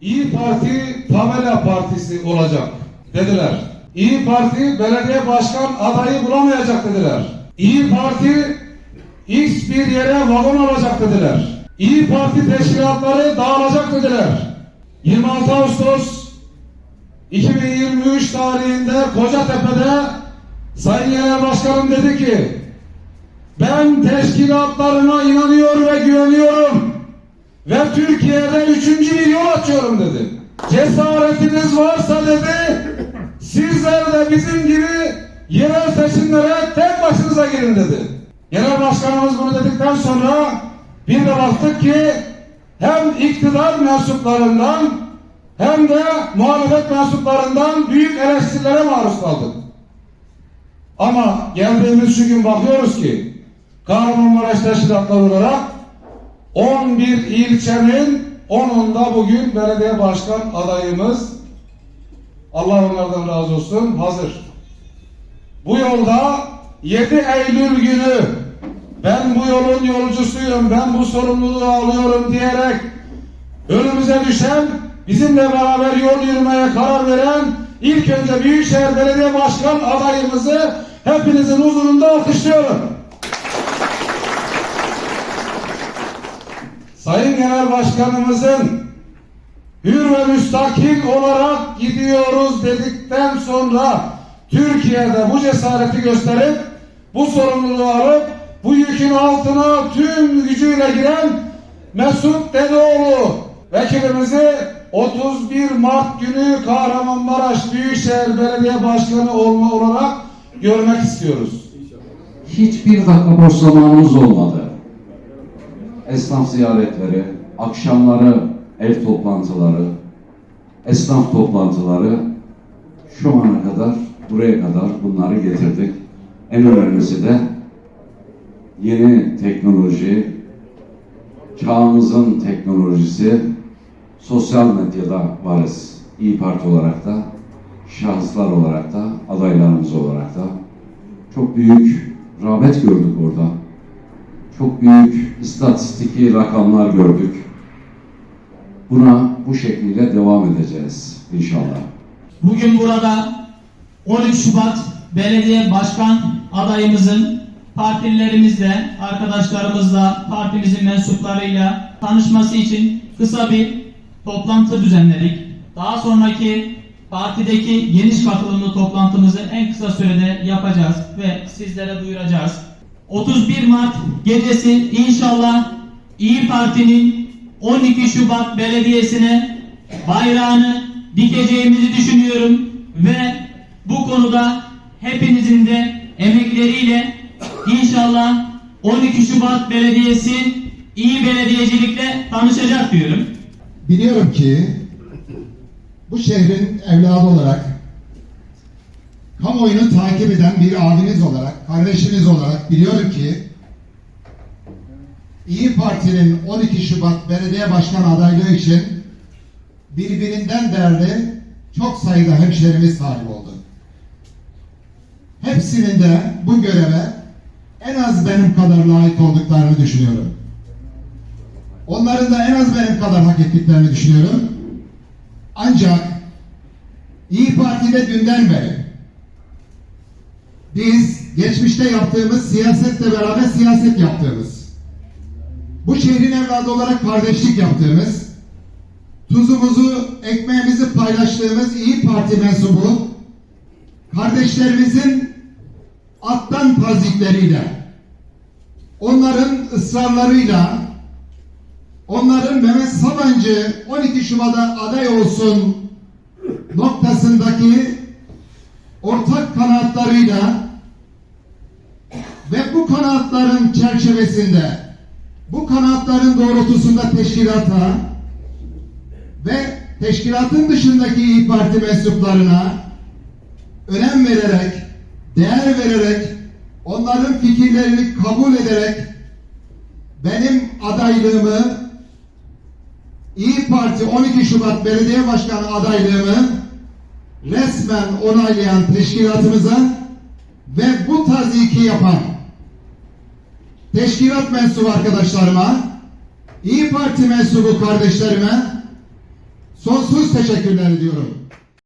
İyi Parti tabela partisi olacak dediler. İyi Parti belediye başkan adayı bulamayacak dediler. İyi Parti X bir yere vagon alacak dediler. İyi Parti teşkilatları dağılacak dediler. 26 Ağustos 2023 tarihinde Kocatepe'de Sayın Genel Başkanım dedi ki ben teşkilatlarına inanıyor ve güveniyorum ve Türkiye'de üçüncü bir yol açıyorum dedi. Cesaretiniz varsa dedi sizler de bizim gibi yerel seçimlere tek başınıza girin dedi. Genel başkanımız bunu dedikten sonra bir de baktık ki hem iktidar mensuplarından hem de muhalefet mensuplarından büyük eleştirilere maruz kaldık. Ama geldiğimiz şu gün bakıyoruz ki Kahramanmaraş teşkilatları olarak 11 ilçenin 10'unda bugün belediye başkan adayımız Allah onlardan razı olsun hazır. Bu yolda 7 Eylül günü ben bu yolun yolcusuyum, ben bu sorumluluğu alıyorum diyerek önümüze düşen, bizimle beraber yol yürümeye karar veren ilk önce Büyükşehir Belediye Başkan adayımızı hepinizin huzurunda alkışlıyorum. Sayın Genel Başkanımızın hür ve müstakil olarak gidiyoruz dedikten sonra Türkiye'de bu cesareti gösterip bu sorumluluğu alıp bu yükün altına tüm gücüyle giren Mesut Dedeoğlu vekilimizi 31 Mart günü Kahramanmaraş Büyükşehir Belediye Başkanı olma olarak görmek istiyoruz. Hiçbir dakika boş zamanımız olmadı. Esnaf ziyaretleri, akşamları ev toplantıları, esnaf toplantıları şu ana kadar, buraya kadar bunları getirdik. En önemlisi de yeni teknoloji, çağımızın teknolojisi, sosyal medyada varız. İyi Parti olarak da, şahıslar olarak da, adaylarımız olarak da. Çok büyük rağbet gördük orada. Çok büyük istatistiki rakamlar gördük. Buna bu şekilde devam edeceğiz inşallah. Bugün burada 13 Şubat belediye başkan adayımızın partililerimizle, arkadaşlarımızla, partimizin mensuplarıyla tanışması için kısa bir toplantı düzenledik. Daha sonraki partideki geniş katılımlı toplantımızı en kısa sürede yapacağız ve sizlere duyuracağız. 31 Mart gecesi inşallah İyi Parti'nin 12 Şubat Belediyesi'ne bayrağını dikeceğimizi düşünüyorum ve bu konuda hepinizin de emekleriyle inşallah 12 Şubat Belediyesi iyi belediyecilikle tanışacak diyorum. Biliyorum ki bu şehrin evladı olarak kamuoyunu takip eden bir abiniz olarak, kardeşiniz olarak biliyorum ki İyi Parti'nin 12 Şubat Belediye Başkan adaylığı için birbirinden değerli çok sayıda hemşerimiz talip oldu. Hepsinin de bu göreve en az benim kadar layık olduklarını düşünüyorum. Onların da en az benim kadar hak ettiklerini düşünüyorum. Ancak İyi Parti'de dünden beri biz geçmişte yaptığımız siyasetle beraber siyaset yaptığımız, bu şehrin evladı olarak kardeşlik yaptığımız, tuzumuzu, ekmeğimizi paylaştığımız İyi Parti mensubu, kardeşlerimizin alttan tazikleriyle, onların ısrarlarıyla, onların Mehmet Sabancı 12 Şubat'a aday olsun noktasındaki ortak kanaatlarıyla ve bu kanaatların çerçevesinde bu kanaatların doğrultusunda teşkilata ve teşkilatın dışındaki İYİ Parti mensuplarına önem vererek, değer vererek, onların fikirlerini kabul ederek benim adaylığımı İyi Parti 12 Şubat Belediye Başkanı adaylığımı resmen onaylayan teşkilatımıza ve bu taziki yapan teşkilat mensubu arkadaşlarıma, İyi Parti mensubu kardeşlerime sonsuz teşekkürler ediyorum.